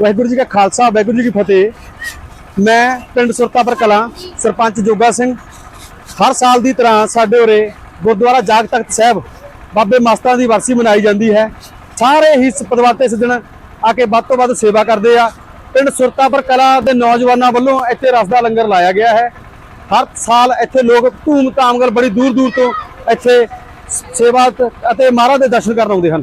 ਵਾਹਿਗੁਰੂ ਜੀ ਕਾ ਖਾਲਸਾ, ਵਾਹਿਗੁਰੂ ਜੀ ਕੀ ਫਤਿਹ। ਮੈਂ ਪਿੰਡ ਸੁਰਤਾਪੁਰ ਕਲਾਂ, ਸਰਪੰਚ ਜੋਗਾ ਸਿੰਘ। ਹਰ ਸਾਲ ਦੀ ਤਰ੍ਹਾਂ ਸਾਡੇ ਉਰੇ ਗੁਰਦੁਆਰਾ ਜਾਗ ਤਖਤ ਸਾਹਿਬ ਬਾਬੇ ਮਸਤਾਂ ਦੀ ਵਰਸੀ ਮਨਾਈ ਜਾਂਦੀ ਹੈ। ਸਾਰੇ ਹੀ ਪਦਵਾਤੇ ਸੱਜਣ ਆ ਕੇ ਵੱਧ ਤੋਂ ਵੱਧ ਸੇਵਾ ਕਰਦੇ ਆ। ਪਿੰਡ ਸੁਰਤਾਪੁਰ ਕਲਾਂ ਦੇ ਨੌਜਵਾਨਾਂ ਵੱਲੋਂ ਇੱਥੇ ਰਸ ਦਾ ਲੰਗਰ ਲਾਇਆ ਗਿਆ ਹੈ। ਹਰ ਸਾਲ ਇੱਥੇ ਲੋਕ ਧੂਮ-ਧਾਮ ਨਾਲ ਬੜੀ ਦੂਰ-ਦੂਰ ਤੋਂ ਇੱਥੇ ਸੇਵਾ ਅਤੇ ਮਹਾਰਾਜ ਦੇ ਦਰਸ਼ਨ ਕਰਨ ਆਉਂਦੇ ਹਨ।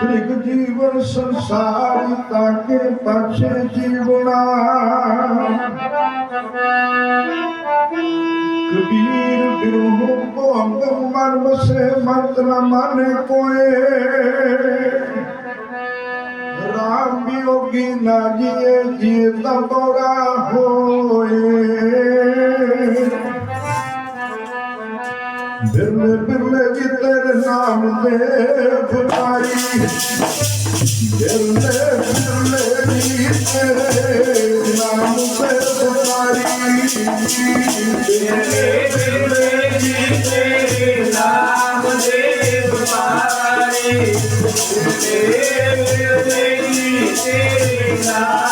त्रिग जीवन संसारी ताके पक्षे जीवना कबीर बिरुह को अंग मर्म से मत न माने कोए राम योगी ना जिए जिए तबरा होए Yeah.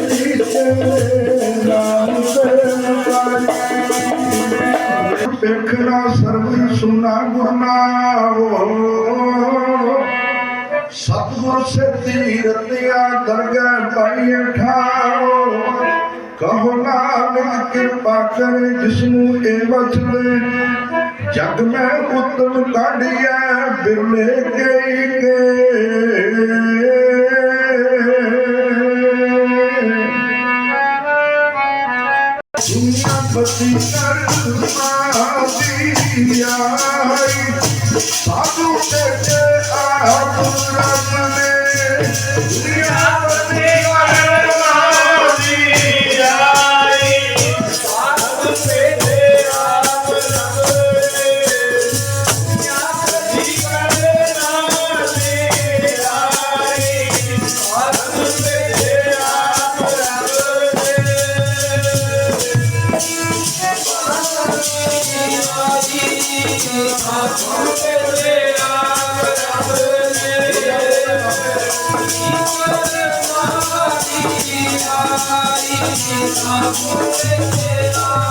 ਸਤਿਗੁਰ ਸੇ ਤੀਰਤਿਆ ਦਰਗਾਹ ਪਾਈਏ ਠਾਓ ਕਹੋ ਨਾਨਕ, ਕਿਰਪਾ ਕਰੇ ਜਿਸ ਨੂੰ ਇਹ ਵਚਲੇ ਜਗ ਮੈਂ ਉਤਮ ਕਾਢਿਐ ਬਿਰਲੇ ਗਈ ਕੇ। ਨਿਯਮਤੀ ਕਰਮਾ ਦੀ ਆਈ ਸਾਧੂ ਤੇ ਤੇ ਆਪ ਰਬ ਨੇ ਨਿਯਮਤੀ ਕਰਮਾ ਦੀ ਆਈ ਸਾਧੂ ਤੇ ਤੇ ਆਪ ਰਬ ਨੇ ਨਿਯਮਤੀ ਕਰਮਾ ਦੀ ਆਈ ਸਾਧੂ ਦੁਨੀਆ ਦੁਨੀਆ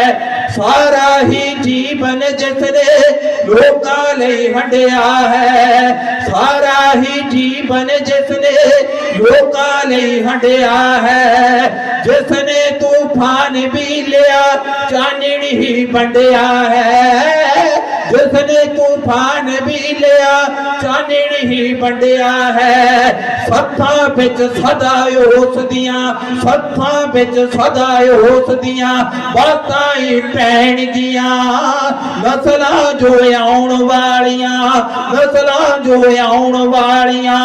ਸਾਰਾ ਹੀ ਜੀਵਨ ਜਿਸਨੇ ਲੋਕਾਂ ਲਈ ਹੰਡਿਆ ਹੈ, ਸਾਰਾ ਹੀ ਜੀਵਨ ਜਿਸਨੇ ਲੋਕਾਂ ਲਈ ਹੰਡਿਆ ਹੈ। ਜਿਸਨੇ ਤੂਫਾਨ ਵੀ ਲਿਆ, ਚਾਨਣ ਹੀ ਵੰਡਿਆ ਹੈ। ਜਿਸਨੇ ਤੂਫਾਨ ਵੀ ਲਿਆ ਚਾਨਣ ਹੀ ਵੰਡਿਆ ਹੈ ਸੱਥਾਂ ਵਿੱਚ ਸਦਾ ਉਸ ਦੀਆਂ ਸੱਥਾਂ ਵਿੱਚ ਸਦਾ ਉਸ ਦੀਆਂ ਬਾਤਾਂ ਹੀ ਪੈਣਗੀਆਂ ਨਸਲਾਂ ਜੋ ਆਉਣ ਵਾਲੀਆਂ ਨਸਲਾਂ ਜੋ ਆਉਣ ਵਾਲੀਆਂ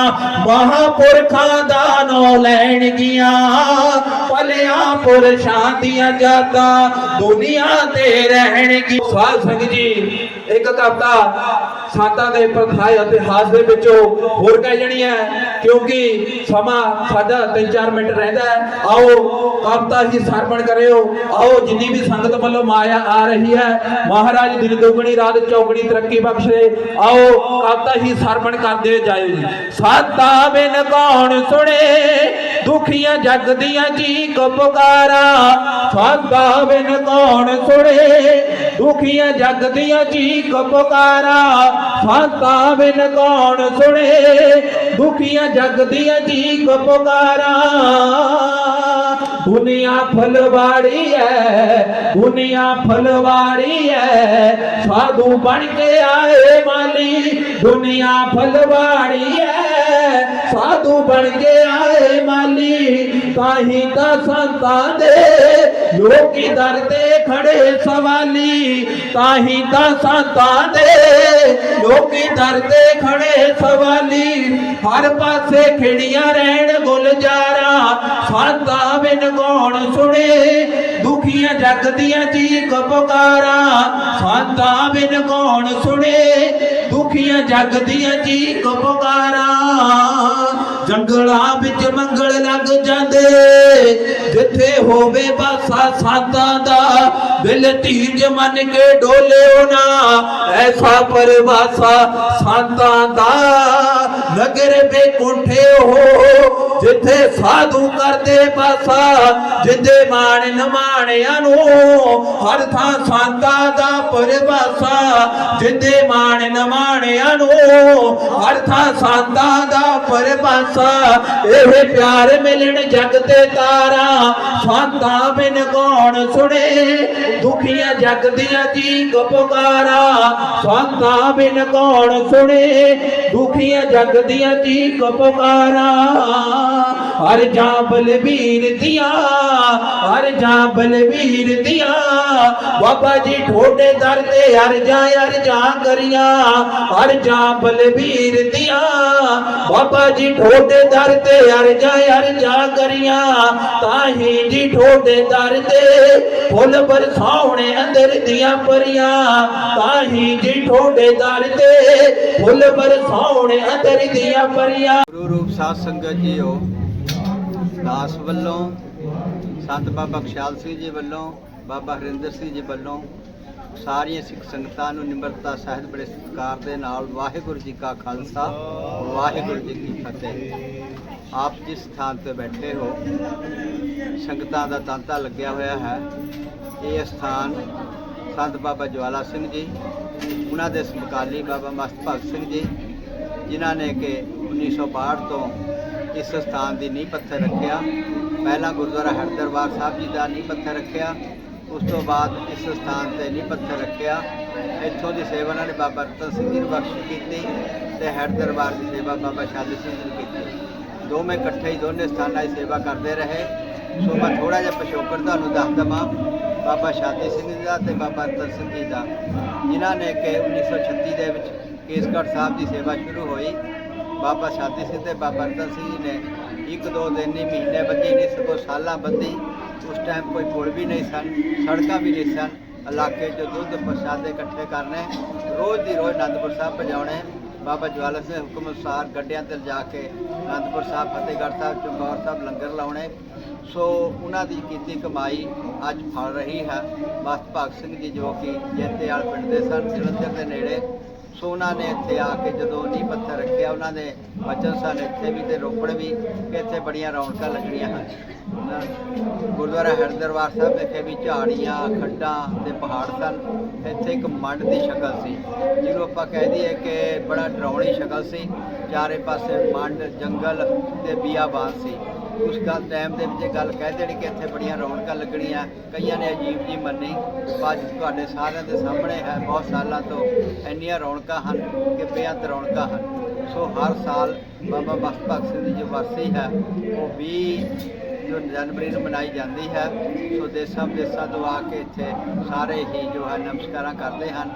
ਮਹਾਪੁਰਖਾਂ ਦਾ ਨਾਂ ਲੈਣਗੀਆਂ ਭਲਿਆਂ ਪੁਰਸ਼ਾਂ ਦੀਆਂ ਜਾਤਾਂ ਦੁਨੀਆ ਤੇ ਰਹਿਣਗੀ ਸਵਾਲ ਸਿੰਘ ਜੀ ਇੱਕ ਕਵਿਤਾ ਸਾਤਾਂ ਦੇ ਪ੍ਰਥਾਏ ਇਤਿਹਾਸ ਦੇ ਵਿੱਚੋਂ ਹੋਰ ਕਹਿ ਜਣੀ ਹੈ, ਕਿਉਂਕਿ ਸਮਾਂ ਸਾਡਾ 3-4 ਮਿੰਟ ਰਹਿੰਦਾ ਹੈ। ਆਓ ਕਵਿਤਾ ਹੀ ਸਰਵਣ ਕਰਿਓ। ਆਓ ਜਿੰਨੀ ਵੀ ਸੰਗਤ ਵੱਲੋਂ ਮਾਇਆ ਆ ਰਹੀ ਹੈ, ਮਹਾਰਾਜ ਦਿਨ ਦੁਗਣੀ ਰਾਤ ਚੌਗਣੀ ਤਰੱਕੀ ਬਖਸ਼ੇ। ਆਓ ਕਵਿਤਾ ਹੀ ਸਰਵਣ ਕਰਦੇ ਜਾਇਓ ਜੀ। ਸਾਤਾ ਬਿਨ ਕੌਣ ਸੁਣੇ? ਦੁਖੀਆਂ ਜਗ ਦੀਆਂ ਜੀ ਕੋ ਪੁਕਾਰਾ ਸਾਤਾ ਬਿਨ ਕੌਣ ਸੁਣੇ? ਦੁਖੀਆਂ ਜਗ ਦੀਆਂ ਜੀ ਕੋ ਪੁਕਾਰਾ ਸਾਤਾ ਬਿਨ ਕੌਣ ਸੁਣੇ? ਦੁਖੀਆਂ ਜਗ ਦੀਆਂ ਜੀ ਕੋ ਪੁਕਾਰਾ ਦੁਨੀਆ ਫਲਵਾੜੀ ਹੈ ਦੁਨੀਆ ਫਲਵਾੜੀ ਹੈ ਸਾਧੂ ਬਣ ਕੇ ਆਏ ਮਾਲੀ, ਦੁਨੀਆ ਫਲਵਾੜੀ ਹੈ ਸਾਧੂ ਬਣ ਕੇ ਆਏ ਮਾਲੀ, ਤਾਹੀ ਤਾਂ ਸੰਤਾਂ ਦੇ ਲੋਕੀ ਦਰ ਤੇ ਖੜੇ ਸਵਾਲੀ। ਤਾਹੀ ਤਾਂ ਸੰਤਾਂ ਦੇ ਲੋਕੀ ਦਰ ਖੜੇ ਸਵਾਲੀ। ਹਰ ਪਾਸੇ ਖਿੜੀਆਂ ਰਹਿਣ ਗੁਲਜ਼ਾਰਾ ਸੰਤਾਂ ਬਿਨ ਕੌਣ ਸੁਣੇ। ਦੁਖੀਆਂ ਜਗ ਦੀਆਂ ਚੀਕ ਪੁਕਾਰਾ ਸੰਤਾਂ ਬਿਨ ਕੌਣ ਸੁਣੇ। ਦੁਖੀਆਂ ਜਗ ਦੀਆਂ ਚੀਕ ਪੁਕਾਰਾ। ਜੰਗਲਾਂ ਵਿੱਚ ਮੰਗਲ ਲੱਗ ਜਾਂਦੇ। ਜਿੱਥੇ ਹੋਵੇ ਬਾਸਾ ਸਾਤਾਂ ਦਾ, ਦਿਲ ਧੀਰਜ ਮੰਨ ਕੇ ਡੋਲਿਓ ਨਾ। ਐਸਾ ਪਰਵਾਸਾ ਸੰਤਾਂ ਦਾ, ਨਗਰ ਬੇਕੁੰਠੇ ਹੋ। ਜਿੱਥੇ ਸਾਧੂ ਕਰਦੇ ਬਾਸਾ, ਜਿੰਦੇ ਮਾਣ ਨਮਾਣਿਆਂ ਨੂੰ। ਹਰ ਥਾਂ ਸੰਤਾਂ ਦਾ ਪਰਵਾਸਾ, ਜਿੰਦੇ ਮਾਣ ਨਮਾਣਿਆਂ ਨੂੰ। ਹਰ ਥਾਂ ਸੰਤਾਂ ਦਾ ਪਰਵਾਸਾ ਇਹ ਪਿਆਰ ਮਿਲਣ ਜਗ ਤੇ ਤਾਰਾ। ਸੰਤਾਂ ਬਿਨ ਕੌਣ ਸੁਣੇ, ਦੁਖੀਆਂ ਜਗ ਦੀਆਂ ਜੀ ਪੁਕਾਰਾ ਸੰਤਾਂ ਬਿਨ ਕੌਣ ਸੁਣੇ, ਦੁਖੀਆਂ ਜਗ ਦੀਆਂ ਜੀ ਪੁਕਾਰਾ ਹਰ ਜਾਂ ਬਲਬੀਰ ਦੀਆਂ ਹਰ ਜਾਂ ਬਲਬੀਰ ਦੀਆਂ ਬਾਬਾ ਜੀ ਠੋਡੇ ਦਰ ਤੇ ਹਰ ਜਾਂ ਹਰ ਜਾਂ ਕਰੀਆਂ, ਹਰ ਜਾਂ ਬਲਬੀਰ ਦੀਆਂ। ਬਾਬਾ ਜੀ ਠੋਡੇ ਦਰ ਤੇ ਹਰ ਜਾਂ ਹਰ ਜਾਂ ਕਰੀਆਂ ਤਾਹੀ ਜੀ ਠੋਡੇ ਦਰ ਤੇ ਫੁੱਲ ਬਰਸਾਉਣੇ ਅੰਦਰ ਦੀਆਂ ਪਰੀਆਂ। ਤਾਹੀ ਜੀ ਠੋਡੇ ਦਰ ਤੇ ਫੁੱਲ ਬਰਸਾਉਣੇ ਅੰਦਰ ਦੀਆਂ ਪਰੀਆਂ। ਗੁਰੂ ਰੂਪ ਸਾਧ ਸੰਗਤ ਜੀਓ, ਦਾਸ ਵੱਲੋਂ, ਸੰਤ ਬਾਬਾ ਖਿਆਲ ਸਿੰਘ ਜੀ ਵੱਲੋਂ ਬਾਬਾ ਹਰਿੰਦਰ ਸਿੰਘ ਜੀ ਵੱਲੋਂ ਸਾਰੀਆਂ ਸਿੱਖ ਸੰਗਤਾਂ ਨੂੰ ਨਿਮਰਤਾ ਸਹਿਤ ਬੜੇ ਸਤਿਕਾਰ ਦੇ ਨਾਲ ਵਾਹਿਗੁਰੂ ਜੀ ਕਾ ਖਾਲਸਾ, ਵਾਹਿਗੁਰੂ ਜੀ ਕੀ ਫਤਿਹ। ਆਪ ਜਿਸ ਸਥਾਨ ਤੇ ਬੈਠੇ ਹੋ, ਸੰਗਤਾਂ ਦਾ ਤਾਂਤਾ ਲੱਗਿਆ ਹੋਇਆ ਹੈ। ਇਹ ਸਥਾਨ ਸੰਤ ਬਾਬਾ ਜਵਾਲਾ ਸਿੰਘ ਜੀ, ਉਹਨਾਂ ਦੇ ਸਮਕਾਲੀ ਬਾਬਾ ਮਸਤ ਭਗਤ ਸਿੰਘ ਜੀ, ਜਿਨ੍ਹਾਂ ਨੇ ਕਿ 1962 ਤੋਂ ਇਸ ਸਥਾਨ ਦੀ ਨੀਂਹ ਪੱਥਰ ਰੱਖਿਆ। ਪਹਿਲਾਂ ਗੁਰਦੁਆਰਾ ਹਰਦਰਬਾਰ ਸਾਹਿਬ ਜੀ ਦਾ ਨੀਂਹ ਪੱਥਰ ਰੱਖਿਆ। ਉਸ ਤੋਂ ਬਾਅਦ ਇਸ ਸਥਾਨ ਤੇ ਨੀਂਹ ਪੱਥਰ ਰੱਖਿਆ। ਇੱਥੋਂ ਦੀ ਸੇਵਾ ਉਹਨਾਂ ਨੇ ਬਾਬਾ ਰਤਨ ਸਿੰਘ ਜੀ ਨੂੰ ਬਖਸ਼ ਕੀਤੀ ਤੇ ਹਰਦਰਬਾਰ ਦੀ ਸੇਵਾ ਬਾਬਾ ਸ਼ਾਦੀ ਸਿੰਘ ਜੀ ਨੇ ਕੀਤੀ। ਦੋਵੇਂ ਇਕੱਠੇ ਹੀ ਦੋਨੇ ਸਥਾਨਾਂ ਦੀ ਸੇਵਾ ਕਰਦੇ ਰਹੇ। ਸੋ ਮੈਂ ਥੋੜਾ ਜਿਹਾ ਪਿਛੋਕੜ ਤੁਹਾਨੂੰ ਦੱਸ ਦਵਾਂ। ਬਾਬਾ ਸ਼ਾਦੀ ਸਿੰਘ ਜੀ ਦਾ ਤੇ ਬਾਬਾ ਰਤਨ ਸਿੰਘ ਜੀ ਦਾ। ਜਿਨ੍ਹਾਂ ਨੇ ਕਿ 1936 ਦੇ ਵਿੱਚ ਕੇਸਗੜ੍ਹ ਸਾਹਿਬ ਦੀ ਸੇਵਾ ਸ਼ੁਰੂ ਹੋਈ। ਬਾਬਾ ਸ਼ਾਦੀ ਸਿੰਘ ਤੇ ਬਾਬਾ ਰਤਨ ਸਿੰਘ ਜੀ ਨੇ ਇੱਕ ਦੋ ਦਿਨ ਨਹੀਂ ਮਹੀਨੇ ਬੱਧੀ ਨਹੀਂ, ਸਗੋਂ ਸਾਲਾਂ ਬੱਧੀ ਉਸ ਟਾਈਮ ਕੋਈ ਪੁਲ ਵੀ ਨਹੀਂ ਸਨ, ਸੜਕਾਂ ਵੀ ਨਹੀਂ ਸਨ, ਇਲਾਕੇ 'ਚ ਦੁੱਧ ਪ੍ਰਸ਼ਾਦੇ ਇਕੱਠੇ ਕਰਨੇ, ਰੋਜ਼ ਦੀ ਰੋਜ਼ ਅਨੰਦਪੁਰ ਸਾਹਿਬ ਪਜਾਉਣੇ ਬਾਬਾ ਜਵਾਲਾ ਸਿੰਘ ਹੁਕਮ ਅਨੁਸਾਰ ਗੱਡਿਆਂ ਤੇ ਲਿਜਾ ਕੇ ਅਨੰਦਪੁਰ ਸਾਹਿਬ, ਫਤਿਹਗੜ੍ਹ ਸਾਹਿਬ, ਚਮਕੌਰ ਸਾਹਿਬ ਲੰਗਰ ਲਾਉਣੇ। ਸੋ ਉਹਨਾਂ ਦੀ ਕੀਤੀ ਕਮਾਈ ਅੱਜ ਫਲ ਰਹੀ ਹੈ। ਬਸ ਭਗਤ ਸਿੰਘ ਜੀ ਜੋ ਕਿ ਜੇਤੇ ਜੈਤੇਵਾਲ ਪਿੰਡ ਦੇ ਸਨ, ਜਲੰਧਰ ਦੇ ਨੇੜੇ। ਸੋ ਉਹਨਾਂ ਨੇ ਇੱਥੇ ਆ ਕੇ ਜਦੋਂ ਨੀਂਹ ਪੱਥਰ ਰੱਖਿਆ, ਉਹਨਾਂ ਦੇ ਵਚਨ ਸਨ ਇੱਥੇ ਵੀ ਤੇ ਰੋਪੜ ਵੀ ਕਿ ਇੱਥੇ ਬੜੀਆਂ ਰੌਣਕਾਂ ਲੱਗਣੀਆਂ ਹਨ। ਗੁਰਦੁਆਰਾ ਹਰਦਰਬਾਰ ਸਾਹਿਬ ਵਿਖੇ ਵੀ ਝਾੜੀਆਂ, ਖੱਡਾਂ ਤੇ ਪਹਾੜ ਸਨ। ਇੱਥੇ ਇੱਕ ਮੰਡ ਦੀ ਸ਼ਕਲ ਸੀ, ਜਿਹਨੂੰ ਆਪਾਂ ਕਹਿ ਦਈਏ ਕਿ ਬੜਾ ਡਰਾਉਣੀ ਸ਼ਕਲ ਸੀ। ਚਾਰੇ ਪਾਸੇ ਮੰਡ, ਜੰਗਲ ਤੇ ਬੀਆਬਾਨ ਸੀ। ਉਸ ਦਾ ਟਾਈਮ ਦੇ ਵਿੱਚ ਇਹ ਗੱਲ ਕਹਿ ਦੇਣੀ ਕਿ ਇੱਥੇ ਬੜੀਆਂ ਰੌਣਕਾਂ ਲੱਗਣੀਆਂ। ਕਈਆਂ ਨੇ ਅਜੀਬ ਜੀ ਮੰਨੀ ਅੱਜ ਤੁਹਾਡੇ ਸਾਰਿਆਂ ਦੇ ਸਾਹਮਣੇ ਹੈ, ਬਹੁਤ ਸਾਲਾਂ ਤੋਂ ਇੰਨੀਆਂ ਰੌਣਕਾਂ ਹਨ ਕਿ ਬੇਅੰਤ ਰੌਣਕਾਂ ਹਨ। ਸੋ ਹਰ ਸਾਲ ਬਾਬਾ ਮਸਤ ਭਗਤ ਸਿੰਘ ਦੀ ਜੋ ਵਰਸੀ ਹੈ, ਉਹ 20 ਜੋ ਜਨਵਰੀ ਨੂੰ ਮਨਾਈ ਜਾਂਦੀ ਹੈ ਸੋ ਦੇਸਾਂ ਵਿਦੇਸਾਂ ਤੋਂ ਆ ਕੇ ਇੱਥੇ ਸਾਰੇ ਹੀ ਜੋ ਹੈ ਨਮਸਕਾਰਾਂ ਕਰਦੇ ਹਨ।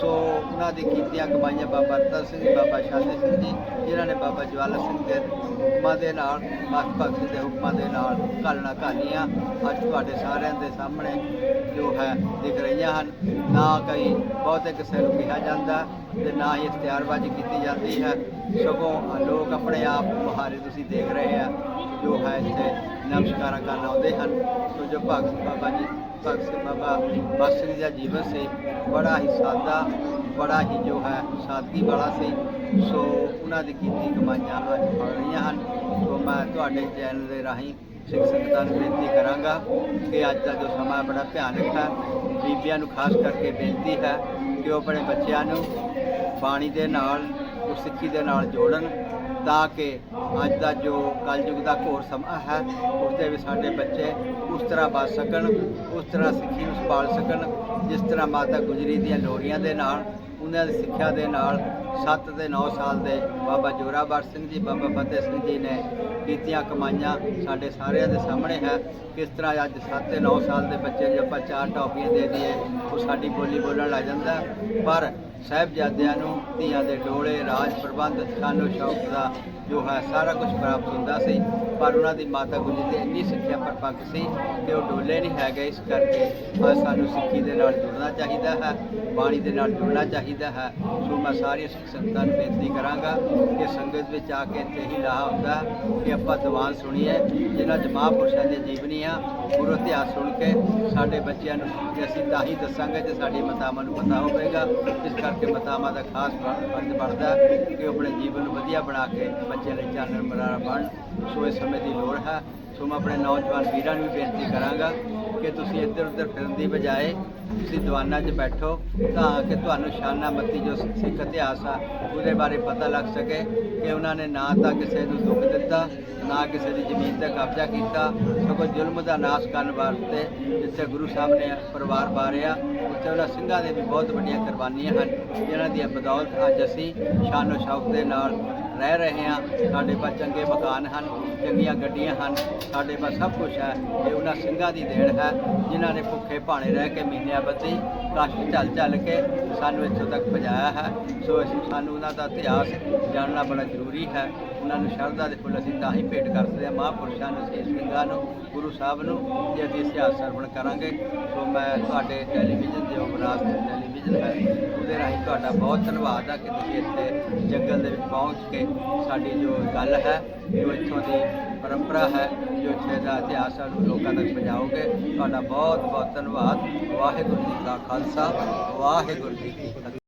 ਸੋ ਉਹਨਾਂ ਦੀ ਕੀਤੀਆਂ ਕਮਾਈਆਂ ਬਾਬਾ ਰਤਨ ਸਿੰਘ ਜੀ, ਬਾਬਾ ਸ਼ਾਦੀ ਸਿੰਘ ਜੀ ਜਿਨ੍ਹਾਂ ਨੇ ਬਾਬਾ ਜਵਾਲਾ ਸਿੰਘ ਦੇ ਹੁਕਮਾਂ ਦੇ ਨਾਲ ਮਸਤ ਭਗਤ ਸਿੰਘ ਦੇ ਹੁਕਮਾਂ ਦੇ ਨਾਲ ਘਾਲਣਾ ਘਾਲੀਆਂ ਅੱਜ ਤੁਹਾਡੇ ਸਾਰਿਆਂ ਦੇ ਸਾਹਮਣੇ ਜੋ ਹੈ ਦਿਖ ਰਹੀਆਂ ਹਨ। ਨਾ ਕਈ ਬਹੁਤੇ ਕਿਸੇ ਨੂੰ ਕਿਹਾ ਜਾਂਦਾ ਤੇ ਨਾ ਹੀ ਇਖਤਿਆਰਬਾਜ਼ੀ ਕੀਤੀ ਜਾਂਦੀ ਹੈ। ਸਗੋਂ ਲੋਕ ਆਪਣੇ ਆਪ ਮੁਹਾਰੇ ਤੁਸੀਂ ਦੇਖ ਰਹੇ ਆ, ਜੋ ਹੈ ਇੱਥੇ ਨਮਸਕਾਰਾਂ ਕਰਨ ਆਉਂਦੇ ਹਨ। ਸੋ ਜੋ ਭਗਤ ਬਾਬਾ ਜੀ, ਭਗਤ ਸਿੰਘ ਬਾਬਾ ਬਸ ਜੀ ਦਾ ਜੀਵਨ ਸੀ, ਬੜਾ ਹੀ ਸਾਦਾ, ਬੜਾ ਹੀ ਜੋ ਹੈ ਸਾਦਗੀ ਵਾਲਾ ਸੀ। ਸੋ ਉਹਨਾਂ ਦੀ ਕੀਤੀ ਕਮਾਈਆਂ ਅੱਜ ਫਲ ਰਹੀਆਂ ਹਨ। ਸੋ ਮੈਂ ਤੁਹਾਡੇ ਚੈਨਲ ਦੇ ਰਾਹੀਂ ਸਿੱਖ ਸੰਗਤਾਂ ਨੂੰ ਬੇਨਤੀ ਕਰਾਂਗਾ ਕਿ ਅੱਜ ਦਾ ਜੋ ਸਮਾਂ ਬੜਾ ਭਿਆਨਕ ਹੈ, ਬੀਬੀਆਂ ਨੂੰ ਖਾਸ ਕਰਕੇ ਬੇਨਤੀ ਹੈ ਕਿ ਉਹ ਆਪਣੇ ਬੱਚਿਆਂ ਨੂੰ ਬਾਣੀ ਦੇ ਨਾਲ ਸਿੱਖੀ ਦੇ ਨਾਲ ਜੋੜਨ ਤਾਂ ਕਿ ਅੱਜ ਦਾ ਜੋ ਕਲਯੁਗ ਦਾ ਘੋਰ ਸਮਾਂ ਹੈ ਉਸ ਦੇ ਵਿੱਚ ਸਾਡੇ ਬੱਚੇ ਉਸ ਤਰ੍ਹਾਂ ਬਚ ਸਕਣ, ਉਸ ਤਰ੍ਹਾਂ ਸਿੱਖੀ ਨੂੰ ਸੰਭਾਲ ਸਕਣ, ਜਿਸ ਤਰ੍ਹਾਂ ਮਾਤਾ ਗੁਜਰੀ ਦੀਆਂ ਲੋਰੀਆਂ ਦੇ ਨਾਲ, ਉਹਨਾਂ ਦੀ ਸਿੱਖਿਆ ਦੇ ਨਾਲ 7 ਤੇ 9 ਸਾਲ ਦੇ ਬਾਬਾ ਜੋਰਾਵਰ ਸਿੰਘ ਜੀ, ਬਾਬਾ ਫਤਿਹ ਸਿੰਘ ਜੀ ਨੇ ਕੀਤੀਆਂ ਕਮਾਈਆਂ ਸਾਡੇ ਸਾਰਿਆਂ ਦੇ ਸਾਹਮਣੇ ਹੈ। ਕਿਸ ਤਰ੍ਹਾਂ ਅੱਜ 7 ਤੇ 9 ਸਾਲ ਦੇ ਬੱਚੇ ਨੂੰ ਆਪਾਂ ਚਾਰ ਟੌਫੀਆਂ ਦੇ ਦਈਏ, ਉਹ ਸਾਡੀ ਬੋਲੀ ਬੋਲਣ ਲੱਗ ਜਾਂਦਾ ਪਰ ਸਾਹਿਬਜ਼ਾਦਿਆਂ ਨੂੰ, ਧੀਆਂ ਦੇ ਡੋਲੇ, ਰਾਜ ਪ੍ਰਬੰਧ ਸ਼ਾਨੋ ਸ਼ੌਕ ਦਾ ਜੋ ਹੈ, ਸਾਰਾ ਕੁਝ ਪ੍ਰਾਪਤ ਹੁੰਦਾ ਸੀ। ਪਰ ਉਹਨਾਂ ਦੀ ਮਾਤਾ ਗੁਜਰੀ ਦੀ ਇੰਨੀ ਸਿੱਖਿਆ ਪਰਪੱਕ ਸੀ ਕਿ ਉਹ ਡੋਲੇ ਨਹੀਂ ਹੈਗੇ। ਇਸ ਕਰਕੇ ਅੱਜ ਸਾਨੂੰ ਸਿੱਖੀ ਦੇ ਨਾਲ ਜੁੜਨਾ ਚਾਹੀਦਾ ਹੈ, ਬਾਣੀ ਦੇ ਨਾਲ ਜੁੜਨਾ ਚਾਹੀਦਾ ਹੈ। ਸੋ ਮੈਂ ਸਾਰੀਆਂ ਸਿੱਖ ਸੰਗਤਾਂ ਨੂੰ ਬੇਨਤੀ ਕਰਾਂਗਾ ਕਿ ਸੰਗਤ ਵਿੱਚ ਆ ਕੇ ਇੱਥੇ ਹੀ ਲਾਹਾ ਹੁੰਦਾ ਕਿ ਆਪਾਂ ਦੀਵਾਨ ਸੁਣੀਏ, ਜਿਨ੍ਹਾਂ ਚ ਮਹਾਂਪੁਰਸ਼ਾਂ ਜੀਵਨੀ ਜੀਵਨੀਆਂ ਗੁਰੂ ਇਤਿਹਾਸ ਸੁਣ ਕੇ ਸਾਡੇ ਬੱਚਿਆਂ ਨੂੰ ਕਿ ਅਸੀਂ ਤਾਂ ਹੀ ਦੱਸਾਂਗੇ, ਜੇ ਸਾਡੀ ਮਾਤਾਵਾਂ ਨੂੰ ਪਤਾ ਹੋਵੇਗਾ, ਇਸ ਕਰਕੇ ਮਾਤਾਵਾਂ ਦਾ ਖਾਸ ਫਰਜ਼ ਬਣਦਾ ਕਿ ਉਹ ਆਪਣੇ ਜੀਵਨ ਨੂੰ ਵਧੀਆ ਬਣਾ ਕੇ ਬੱਚਿਆਂ ਲਈ ਚਾਨਣ ਮਰਾਰਾ ਬਣ। ਸੋ ਇਸ ਸਮੇਂ ਦੀ ਲੋੜ ਹੈ। ਸੋ ਮੈਂ ਆਪਣੇ ਨੌਜਵਾਨ ਵੀਰਾਂ ਨੂੰ ਬੇਨਤੀ ਕਰਾਂਗਾ ਕਿ ਤੁਸੀਂ ਇੱਧਰ ਉੱਧਰ ਫਿਰਨ ਦੀ ਬਜਾਏ ਤੁਸੀਂ ਦੀਵਾਨਾਂ 'ਚ ਬੈਠੋ ਤਾਂ ਕਿ ਤੁਹਾਨੂੰ ਸ਼ਾਨਾ ਮੱਤੀ ਜੋ ਸਿੱਖ ਇਤਿਹਾਸ ਆ, ਉਹਦੇ ਬਾਰੇ ਪਤਾ ਲੱਗ ਸਕੇ ਕਿ ਉਹਨਾਂ ਨੇ ਨਾ ਤਾਂ ਕਿਸੇ ਨੂੰ ਦੁੱਖ ਦਿੱਤਾ, ਨਾ ਕਿਸੇ ਦੀ ਜ਼ਮੀਨ ਤੇ ਕਬਜ਼ਾ ਕੀਤਾ, ਸਗੋਂ ਜ਼ੁਲਮ ਦਾ ਨਾਸ਼ ਕਰਨ ਵਾਸਤੇ ਜਿੱਥੇ ਗੁਰੂ ਸਾਹਿਬ ਨੇ ਪਰਿਵਾਰ ਬਾਰਿਆ ਉੱਥੇ ਉਹਨਾਂ ਸਿੰਘਾਂ ਦੇ ਵੀ ਬਹੁਤ ਵੱਡੀਆਂ ਕੁਰਬਾਨੀਆਂ ਹਨ, ਜਿਨ੍ਹਾਂ ਦੀ ਬਦੌਲਤ ਅੱਜ ਅਸੀਂ ਸ਼ਾਨੋ ਸ਼ੌਕ ਦੇ ਨਾਲ ਰਹਿ ਰਹੇ ਹਾਂ। ਸਾਡੇ ਪਾਸ ਚੰਗੇ ਮਕਾਨ ਹਨ, ਚੰਗੀਆਂ ਗੱਡੀਆਂ ਹਨ, ਸਾਡੇ ਪਾਸ ਸਭ ਕੁਝ ਹੈ। ਇਹ ਉਹਨਾਂ ਸਿੰਘਾਂ ਦੀ ਦੇਣ ਹੈ, ਜਿਨ੍ਹਾਂ ਨੇ ਭੁੱਖੇ ਭਾਣੇ ਰਹਿ ਕੇ ਮਹੀਨਿਆਂ ਬੱਤੀ ਕਸ਼ਟ ਝੱਲ ਝੱਲ ਕੇ ਸਾਨੂੰ ਇੱਥੋਂ ਤੱਕ ਪਹੁੰਚਾਇਆ ਹੈ। ਸੋ ਅਸੀਂ ਸਾਨੂੰ ਉਹਨਾਂ ਦਾ ਇਤਿਹਾਸ ਜਾਣਨਾ ਬੜਾ ਜ਼ਰੂਰੀ ਹੈ। ਉਹਨਾਂ ਨੂੰ ਸ਼ਰਧਾ ਦੇ ਫੁੱਲ ਅਸੀਂ ਤਾਂ ਹੀ ਭੇਟ ਕਰ ਸਕਦੇ ਹਾਂ। ਮਹਾਂਪੁਰਸ਼ਾਂ ਨੂੰ ਸੀ ਸਿੰਘਾਂ ਨੂੰ, ਗੁਰੂ ਸਾਹਿਬ ਨੂੰ, ਜੇ ਅਸੀਂ ਇਤਿਹਾਸ ਸਰਵਣ ਕਰਾਂਗੇ। ਸੋ ਮੈਂ ਤੁਹਾਡੇ ਟੈਲੀਵਿਜ਼ਨ ਦੇ ਵਿਰਾਸਤ ਟੈਲੀਵਿਜ਼ਨ ਹੈ ਉਹਦੇ ਰਾਹੀਂ ਤੁਹਾਡਾ ਬਹੁਤ ਧੰਨਵਾਦ ਆ ਕਿ ਤੁਸੀਂ ਇੱਥੇ ਜੰਗਲ ਦੇ ਵਿੱਚ ਪਹੁੰਚ ਕੇ ਸਾਡੀ ਜੋ ਗੱਲ ਹੈ, ਜੋ ਇੱਥੋਂ ਦੀ ਪਰੰਪਰਾ ਹੈ, ਜੋ ਇੱਥੇ ਦਾ ਇਤਿਹਾਸ ਹੈ, ਉਹਨੂੰ ਲੋਕਾਂ ਤੱਕ ਪਹੁੰਚਾਓਗੇ। ਤੁਹਾਡਾ ਬਹੁਤ ਬਹੁਤ ਧੰਨਵਾਦ। ਵਾਹਿਗੁਰੂ ਜੀ ਕਾ ਖਾਲਸਾ, ਵਾਹਿਗੁਰੂ ਜੀ ਕੀ ਫਤਿਹ।